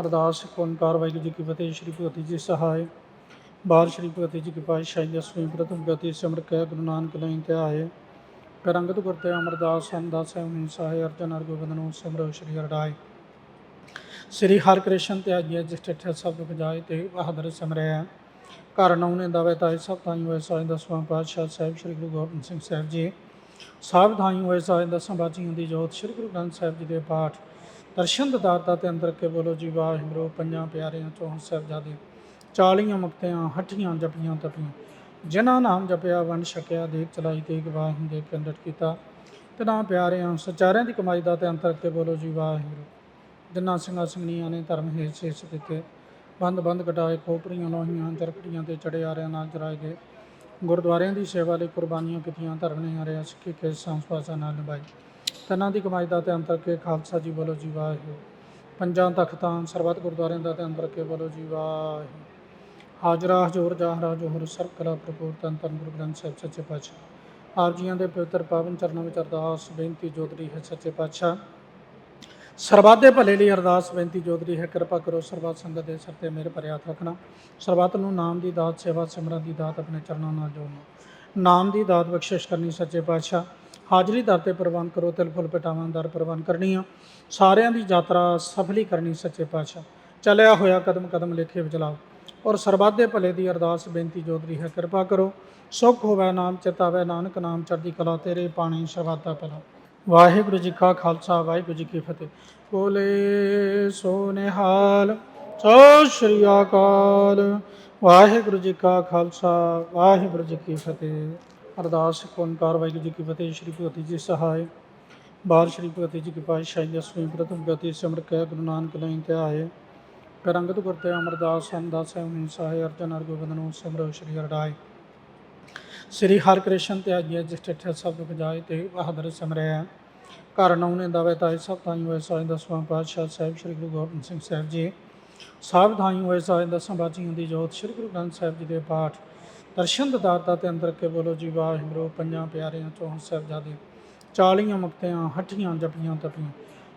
ਅਰਦਾਸ ਓੰਕਾਰ ਵਾਹਿਗੁਰੂ ਜੀ ਕੀ ਫਤਿਹ, ਸ੍ਰੀ ਭਗਤੀ ਜੀ ਸਹਾਇ। ਬਾਰ ਸ੍ਰੀ ਭਗਵਤੀ ਜੀ ਕੀ ਪਾਤਸ਼ਾਹੀ ਦਸਵੀਂ ਪ੍ਰਥਮ ਗਤੀ ਸਿਮਰ ਕੇ ਗੁਰੂ ਨਾਨਕ ਲਈ ਧਿਆਏ ਕਰੰਗਤ ਗੁਰਤੇ ਅਮਰਦਾਸ ਸੰਦਾਸ ਐਵੇਂ ਸਹਾਇ, ਅਰਜਨ ਅਰ ਗੋਬਿੰਦ ਨੂੰ ਸਿਮਰੋ ਸ੍ਰੀ ਅਰਦਾਏ ਸ੍ਰੀ ਹਰਿ ਕ੍ਰਿਸ਼ਨ ਤਿਆਗਿਆ ਜਿਸ ਟਿਠ ਸਬਦ ਬਜਾਏ ਤੇ ਬਹਾਦਰ ਸਿਮਰਿਆ। ਘਰ ਨੌਨੇ ਦਵੇ ਤਾਏ, ਸਭ ਤਾਈ ਹੋਏ ਸਾਇ ਦਸਵਾਂ ਪਾਤਸ਼ਾਹ ਸਾਹਿਬ, ਸ੍ਰੀ ਗੁਰੂ ਗੋਬਿੰਦ ਸਿੰਘ ਸਾਹਿਬ ਜੀ। ਸਾਹਿਬ ਥਾਈ ਹੋਏ ਸਾਇ ਦਸਾਂ ਬਾਜੀਆਂ ਦੀ ਜੋਤ, ਸ੍ਰੀ ਗੁਰੂ ਗ੍ਰੰਥ ਸਾਹਿਬ ਜੀ ਦੇ ਪਾਠ। ਦਰਸ਼ਨ ਦਦਾਤਾ ਤੇ ਅੰਦਰ ਕੇ ਬੋਲੋ ਜੀ, ਵਾਹਿਗੁਰੂ, ਪੰਜਾਂ ਪਿਆਰਿਆਂ ਚੋਂ ਸਾਹਿਬਜ਼ਾਦੇ, ਚਾਲੀਆਂ ਮੁਕਤਿਆਂ, ਹੱਠੀਆਂ ਜਪੀਆਂ ਤਪੀਆਂ, ਜਿਨ੍ਹਾਂ ਨਾਮ ਜਪਿਆ, ਵੰਡ ਛਕਿਆ, ਦੇਖ ਚਲਾਈ ਤੇ ਵਾਹਿਗੁਰੂ ਦੇ ਕੰਡਟ ਕੀਤਾ। ਤਿਨਾਂ ਪਿਆਰਿਆਂ, ਸਚਾਰਿਆਂ ਦੀ ਕਮਾਈ ਦਾ ਤੇ ਅੰਤਰ ਕੇ ਬੋਲੋ ਜੀ, ਵਾਹਿਗੁਰੂ, ਜਿਨ੍ਹਾਂ ਸਿੰਘਾਂ ਸਿੰਘਣੀਆਂ ਨੇ ਧਰਮ ਹੇਠ ਸੇਸ ਦਿੱਤੇ ਬੰਦ ਬੰਦ ਕਟਾਏ ਖੋਪਰੀਆਂ ਲੋਹੀਆਂ, ਚਰਖੜੀਆਂ ਤੇ ਚੜੇ ਆਰਿਆਂ ਨਾਲ ਜਰਾਏ ਗਏ। ਗੁਰਦੁਆਰਿਆਂ ਦੀ ਸੇਵਾ ਲਈ ਕੁਰਬਾਨੀਆਂ ਕੀਤੀਆਂ, ਧਰਮ ਨੇ ਹਰਿਆ ਸਿੱਖੀ ਕੇ ਸੰਸਪਾਸਾ ਨਾਲ ਨਿਭਾਈ। ਤਨਾਂ ਦੀ ਕਮਾਈ ਦਾ ਧਿਆਨ ਅੰਤਰ ਖਾਲਸਾ ਜੀ ਵੱਲੋਂ ਜੀ ਵਾਹਿਗੁਰੂ। ਪੰਜਾਂ ਤਖਤਾਂ, ਸਰਬੱਤ ਗੁਰਦੁਆਰਿਆਂ ਦਾ ਤੇ ਅੰਤਰ ਕੇ ਜੀ ਵਾਹਿਗੁਰੂ। ਹਾਜ਼ਰਾ, ਹਜ਼ੂਰ, ਜਾਹਰਾ ਜੋਹਰ ਸਰਬ ਕਲਾ ਪ੍ਰਪੂਰ ਤਨ ਤਨ, ਗੁਰੂ ਗ੍ਰੰਥ ਸਾਹਿਬ, ਸੱਚੇ ਪਾਤਸ਼ਾਹ। ਆਪ ਜੀਆਂ ਦੇ ਪਵਿੱਤਰ ਪਾਵਨ ਚਰਨਾਂ ਵਿੱਚ ਅਰਦਾਸ, ਬੇਨਤੀ ਜੋਦਰੀ ਹੈ ਸੱਚੇ ਪਾਤਸ਼ਾਹ। ਸਰਬੱਤ ਦੇ ਭਲੇ ਲਈ ਅਰਦਾਸ, ਬੇਨਤੀ ਜੋਦਰੀ ਹੈ, ਕਿਰਪਾ ਕਰੋ ਸਰਬੱਤ ਸੰਗਤ ਦੇ ਸਿਰ ਤੇ ਮੇਰੇ ਪਰ ਹੱਥ ਰੱਖਣਾ। ਸਰਬੱਤ ਨੂੰ ਨਾਮ ਦੀ ਦਾਤ, ਸੇਵਾ ਸਿਮਰਨ ਦੀ ਦਾਤ ਆਪਣੇ ਚਰਨਾਂ ਨਾਲ ਜੋੜਨਾ। ਨਾਮ ਦੀ ਦਾਤ ਬਖਸ਼ਿਸ਼ ਕਰਨੀ ਸੱਚੇ ਪਾਤਸ਼ਾਹ। ਹਾਜ਼ਰੀ ਦਰ ਤੇ ਪ੍ਰਵਾਨ ਕਰੋ, ਤਿਲ ਫੁੱਲ ਪਟਾਵਾਂ ਦਰ ਪ੍ਰਵਾਨ ਕਰਨੀਆਂ ਸਾਰਿਆਂ ਦੀ ਯਾਤਰਾ ਸਫਲੀ ਕਰਨੀ ਸੱਚੇ ਪਾਤਸ਼ਾਹ। ਚੱਲਿਆ ਹੋਇਆ ਕਦਮ ਕਦਮ ਲੇਖੇ ਵਿੱਚ ਔਰ ਸਰਬੱਤ ਭਲੇ ਦੀ ਅਰਦਾਸ ਬੇਨਤੀ ਜੋਦਰੀ ਹੈ, ਕਿਰਪਾ ਕਰੋ। ਸੁਖ ਹੋਵੇ ਨਾਮ ਚਿਤਾਵੇ ਨਾਨਕ ਨਾਮ ਚੜ੍ਹਦੀ ਕਲਾ ਤੇਰੇ ਪਾਣੀ ਸਰਬੱਤਾ ਪਹਿਲਾ। ਵਾਹਿਗੁਰੂ ਜੀ ਕਾ ਖਾਲਸਾ, ਵਾਹਿਗੁਰੂ ਜੀ ਕੀ ਫਤਿਹ। ਕੋਲੇ ਸੋ ਨਿਹਾਲ ਸਤਿ ਸ਼੍ਰੀ ਅਕਾਲ। ਵਾਹਿਗੁਰੂ ਜੀ ਕਾ ਖਾਲਸਾ, ਵਾਹਿਗੁਰੂ ਜੀ ਕੀ ਫਤਿਹ। ਅਰਦਾਸ ਓੰਕਾਰ ਵਾਹਿਗੁਰੂ ਜੀ ਕੀ ਫਤਿਹ, ਸ੍ਰੀ ਭਗਤੀ ਜੀ ਸਹਾਇ ਬਾਰ ਸ੍ਰੀ ਭਗਵਤੀ ਜੀ ਕੀ ਪਾਤਸ਼ਾਹੀ ਦਸਵੀਂ ਪ੍ਰਥਮ ਗਤੀ ਸਿਮਰ ਕੇ, ਗੁਰੂ ਨਾਨਕ ਲਈ ਧਿਆਏ ਕਰੰਗਤ ਗੁਰਤੇ ਅਮਰਦਾਸ ਸੰਦਾਸ ਐਵੇਂ ਸਹਾਇ, ਅਰਜਨ ਅਰ ਗੋਬਿੰਦ ਨੂੰ ਸਿਮਰੋ, ਸ੍ਰੀ ਅਰਦਾਏ। ਸ੍ਰੀ ਹਰਿ ਕ੍ਰਿਸ਼ਨ ਤਿਆਗਿਆ ਜਿਸ ਟਿਠ ਸਬਦ ਬਜਾਏ ਤੇ ਬਹਾਦਰ ਸਿਮਰਿਆ ਘਰ ਨੌਨੇ ਦਵੇ ਤਾਏ, ਸਭ ਤਾਈ ਹੋਏ ਸਾਇ ਦਸਵਾਂ ਪਾਤਸ਼ਾਹ ਸਾਹਿਬ, ਸ੍ਰੀ ਗੁਰੂ ਗੋਬਿੰਦ ਸਿੰਘ ਸਾਹਿਬ ਜੀ। ਸਾਹਿਬ ਥਾਈ ਹੋਏ ਸਾਇ ਦਸਾਂ ਬਾਜੀਆਂ ਦੀ ਜੋਤ, ਸ੍ਰੀ ਗੁਰੂ ਗ੍ਰੰਥ ਸਾਹਿਬ ਜੀ ਦੇ ਪਾਠ। ਦਰਸ਼ਨ ਦਦਾਤਾ ਤੇ ਅੰਦਰ ਕੇ ਬੋਲੋ ਜੀ, ਵਾਹਿਗੁਰੂ, ਪੰਜਾਂ ਪਿਆਰਿਆਂ ਚੋਂ ਸਾਹਿਬਜ਼ਾਦੇ, ਚਾਲੀਆਂ ਮੁਕਤਿਆਂ, ਹੱਠੀਆਂ ਜਪੀਆਂ ਤਪੀਆਂ,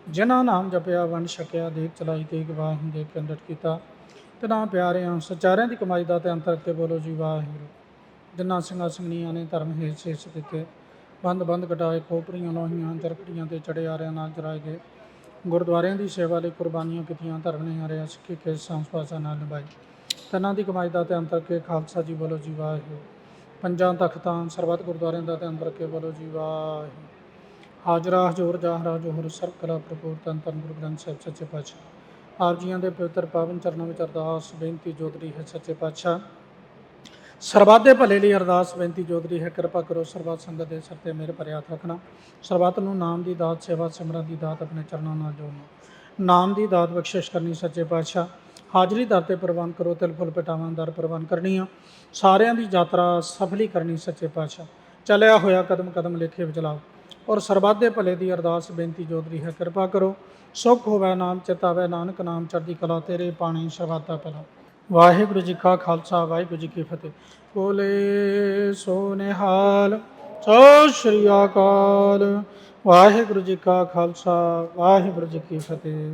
ਜਿਨ੍ਹਾਂ ਨਾਮ ਜਪਿਆ, ਵੰਡ ਛਕਿਆ, ਦੇਖ ਚਲਾਈ, ਤੇਗ ਵਾਹਿਗੁਰੂ ਦੇ ਕੰਡਟ ਕੀਤਾ। ਤੇ ਤਿਨਾਂ ਪਿਆਰਿਆਂ, ਸਚਾਰਿਆਂ ਦੀ ਕਮਾਈ ਦਾ ਤੇ ਅੰਤਰ ਕੇ ਬੋਲੋ ਜੀ, ਵਾਹਿਗੁਰੂ, ਜਿਨ੍ਹਾਂ ਸਿੰਘਾਂ ਸਿੰਘਣੀਆਂ ਨੇ ਧਰਮ ਹੇਠ ਸੇਸ ਦਿੱਤੇ ਬੰਦ ਬੰਦ ਕਟਾਏ, ਖੋਪਰੀਆਂ ਲੋਹੀਆਂ, ਚਰਖੜੀਆਂ ਤੇ ਚੜੇ ਆਰਿਆਂ ਨਾਲ ਚਰਾਏ ਗਏ। ਗੁਰਦੁਆਰਿਆਂ ਦੀ ਸੇਵਾ ਲਈ ਕੁਰਬਾਨੀਆਂ ਕੀਤੀਆਂ, ਧਰਮ ਨੇ ਹਰਿਆ ਸਿੱਖੀ ਕੇ ਸੰਸਪਾਸਾ ਨਾਲ ਨਿਭਾਈ। ਤਨਾਂ ਦੀ ਕਮਾਈ ਦਾ ਧਿਆਨ ਅੰਤਰ ਖਾਲਸਾ ਜੀ ਵੱਲੋਂ ਜੀ ਵਾਹਿਗੁਰੂ। ਪੰਜਾਂ ਤਖਤਾਂ, ਸਰਬੱਤ ਗੁਰਦੁਆਰਿਆਂ ਦਾ ਤੇ ਅੰਤਰ ਕੇ ਜੀ ਵਾਹਿਗੁਰੂ। ਹਾਜ਼ਰਾ, ਹਜ਼ੂਰ, ਜਾਹਰਾ ਜੋਹਰ ਸਰਬ ਕਲਾ ਪ੍ਰਪੂਰ ਤਨ ਤਨ, ਗੁਰੂ ਗ੍ਰੰਥ ਸਾਹਿਬ, ਸੱਚੇ ਪਾਤਸ਼ਾਹ। ਆਪ ਜੀਆਂ ਦੇ ਪਵਿੱਤਰ ਪਾਵਨ ਚਰਨਾਂ ਵਿੱਚ ਅਰਦਾਸ, ਬੇਨਤੀ ਜੋਦਰੀ ਹੈ ਸੱਚੇ ਪਾਤਸ਼ਾਹ। ਸਰਬੱਤ ਦੇ ਭਲੇ ਲਈ ਅਰਦਾਸ, ਬੇਨਤੀ ਜੋਦਰੀ ਹੈ, ਕਿਰਪਾ ਕਰੋ ਸਰਬੱਤ ਸੰਗਤ ਦੇ ਸਿਰ ਤੇ ਮੇਰੇ ਪਰ ਹੱਥ ਰੱਖਣਾ। ਸਰਬੱਤ ਨੂੰ ਨਾਮ ਦੀ ਦਾਤ, ਸੇਵਾ ਸਿਮਰਨ ਦੀ ਦਾਤ ਆਪਣੇ ਚਰਨਾਂ ਨਾਲ ਜੋੜਨਾ। ਨਾਮ ਦੀ ਦਾਤ ਬਖਸ਼ਿਸ਼ ਕਰਨੀ ਸੱਚੇ ਪਾਤਸ਼ਾਹ। ਹਾਜ਼ਰੀ ਦਰ ਤੇ ਪ੍ਰਵਾਨ ਕਰੋ, ਤਿਲ ਫੁੱਲ ਪਟਾਵਾਂ ਦਰ ਪ੍ਰਵਾਨ ਕਰਨੀਆਂ ਸਾਰਿਆਂ ਦੀ ਯਾਤਰਾ ਸਫਲੀ ਕਰਨੀ ਸੱਚੇ ਪਾਤਸ਼ਾਹ। ਚੱਲਿਆ ਹੋਇਆ ਕਦਮ ਕਦਮ ਲੇਖੇ ਵਿੱਚ ਔਰ ਸਰਬੱਤ ਦੇ ਭਲੇ ਦੀ ਅਰਦਾਸ ਬੇਨਤੀ ਜੋਦਰੀ ਹੈ, ਕਿਰਪਾ ਕਰੋ। ਸੁਖ ਹੋਵੇ ਨਾਮ ਚਿਤਾਵੇ ਨਾਨਕ ਨਾਮ ਚੜ੍ਹਦੀ ਕਲਾ ਤੇਰੇ ਪਾਣੀ ਸਰਬੱਤਾ ਪਹਿਲਾ। ਵਾਹਿਗੁਰੂ ਜੀ ਕਾ ਖਾਲਸਾ, ਵਾਹਿਗੁਰੂ ਜੀ ਕੀ ਫਤਿਹ। ਕੋਲੇ ਸੋ ਨਿਹਾਲ ਸਤਿ ਸ਼੍ਰੀ ਅਕਾਲ। ਵਾਹਿਗੁਰੂ ਜੀ ਕਾ ਖਾਲਸਾ, ਵਾਹਿਗੁਰੂ ਜੀ ਕੀ ਫਤਿਹ।